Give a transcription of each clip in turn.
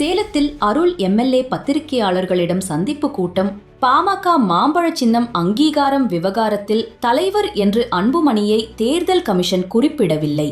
சேலத்தில் அருள் எம்எல்ஏ பத்திரிகையாளர்களிடம் சந்திப்பு கூட்டம் பாமக மாம்பழ சின்னம் அங்கீகாரம் விவகாரத்தில் தலைவர் என்று அன்புமணியை தேர்தல் கமிஷன் குறிப்பிடவில்லை.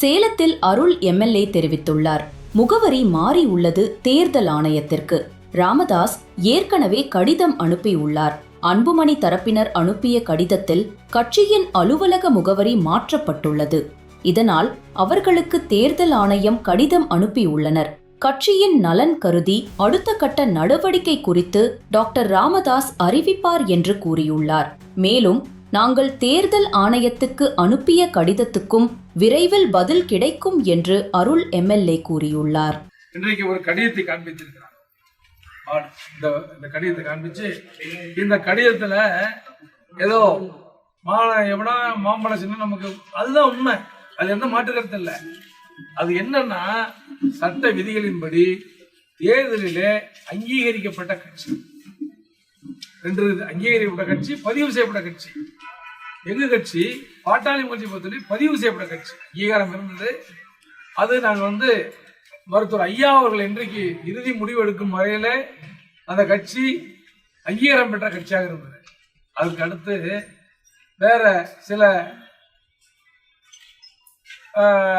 சேலத்தில் அருள் எம்எல்ஏ தெரிவித்துள்ளார். முகவரி மாறி உள்ளது தேர்தல் ஆணையத்திற்கு. ராமதாஸ் ஏற்கனவே கடிதம் அனுப்பியுள்ளார். அன்புமணி தரப்பினர் அனுப்பிய கடிதத்தில் கட்சியின் அலுவலக முகவரி மாற்றப்பட்டுள்ளது. இதனால் அவர்களுக்கு தேர்தல் ஆணையம் கடிதம் அனுப்பியுள்ளனர். கட்சியின் நலன் கருதி அடுத்த கட்ட நடவடிக்கை குறித்து டாக்டர் ராமதாஸ் அறிவிப்பார் என்று கூறியுள்ளார். மேலும் நாங்கள் தேர்தல் ஆணையத்துக்கு அனுப்பிய கடிதத்துக்கும் விரைவில் பதில் கிடைக்கும் என்று அருள் எம்எல்ஏ கூறியுள்ளார். இன்றைக்கு ஒரு கடிதத்தை காண்பித்திருக்கிறார். இந்த இந்த கடிதத்தை காண்பிச்சு இந்த கடிதத்துல ஏதோ மாலை எவனா மாம்பழ சின்ன நமக்கு அதுதான் உண்மை. அது எந்த மாற்று கருத்து இல்லை. அது என்னன்னா சட்ட விதிகளின்படி தேர்தலிலே அங்கீகரிக்கப்பட்ட கட்சி. ரெண்டு அங்கீகரிக்கப்பட்ட கட்சி பதிவு செய்யப்பட்ட கட்சி. எங்க கட்சி? பாட்டாளி முயற்சி பொறுத்தவரை பதிவு செய்யப்பட்ட கட்சி. அங்கீகாரம் இருந்தது. அது நாங்கள் வந்து மருத்துவர் ஐயா அவர்கள் இன்றைக்கு இறுதி முடிவு எடுக்கும் வரையில அந்த கட்சி அங்கீகாரம் பெற்ற கட்சியாக இருந்தது. அதுக்கு அடுத்து வேற சில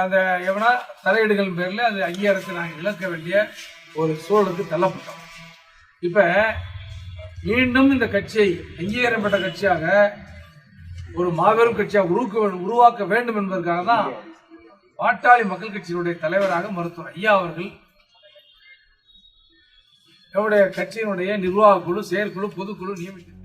அந்த எவனா தலையீடுகள் பேரில் அது அங்கீகாரத்தை நாங்கள் இழக்க வேண்டிய ஒரு சூழலுக்கு தள்ளப்பட்டோம். இப்போ மீண்டும் இந்த கட்சியை அங்கீகாரம் பெற்ற கட்சியாக ஒரு மாபெரும் கட்சியாக உருவாக்க உருவாக்க வேண்டும் என்பதற்காக தான் பாட்டாளி மக்கள் கட்சியினுடைய தலைவராக மருத்துவர் ஐயா அவர்கள் என்னுடைய கட்சியினுடைய நிர்வாக குழு செயற்குழு பொதுக்குழு நியமித்தார்